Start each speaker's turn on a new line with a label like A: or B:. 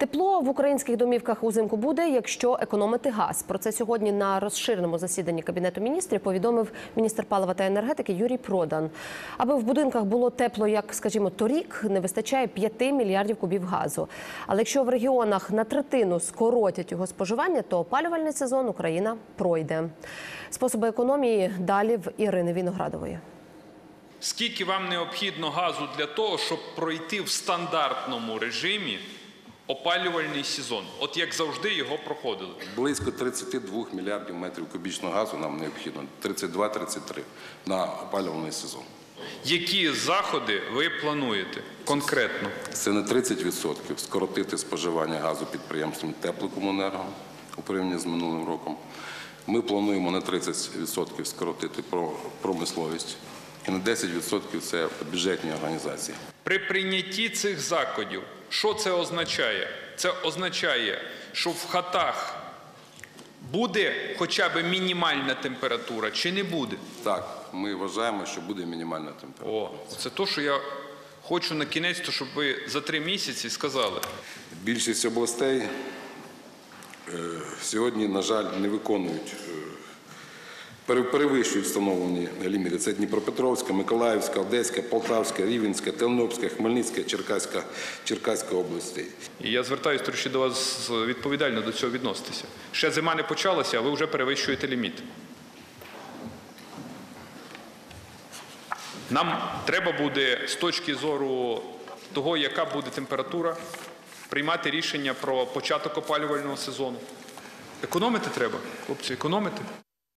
A: Тепло в українських домівках узимку буде, якщо економити газ. Про це сьогодні на розширеному засіданні кабінету міністрів повідомив міністр палива та енергетики Юрій Продан. Аби в будинках було тепло, як скажімо, торік, не вистачає 5 мільярдів кубів газу. Але якщо в регіонах на третину скоротять його споживання, то опалювальний сезон Україна пройде. Способи економії далі в Ірини Віноградової.
B: Скільки вам необхідно газу для того, щоб пройти в стандартному режимі опалювальний сезон? От як завжди його проходили.
C: Близько 32 мільярдів метрів кубічного газу нам необхідно, 32-33 на опалювальний сезон.
B: Які заходи ви плануєте конкретно?
C: Це не 30% скоротити споживання газу підприємством теплокомуненерго у порівнянні з минулим роком. Ми плануємо на 30% скоротити про- промисловість і на 10% це бюджетні організації.
B: При прийнятті цих заходів, що це означає? Це означає, що в хатах буде хоча б мінімальна температура чи не буде?
C: Так, ми вважаємо, що буде мінімальна температура.
B: О, це то, що я хочу на кінець, то щоб ви за три місяці сказали.
C: Більшість областей е, сьогодні, на жаль, не виконують, е, перевищують встановлені ліміти. Це Дніпропетровська, Миколаївська, Одеська, Полтавська, Рівненська, Тернопільська, Хмельницька, Черкаська, Черкаська області.
B: Я звертаюся трошки до вас відповідально до цього відноситися. Ще зима не почалася, а ви вже перевищуєте ліміт. Нам треба буде з точки зору того, яка буде температура, приймати рішення про початок опалювального сезону. Економити треба, хлопці, економити.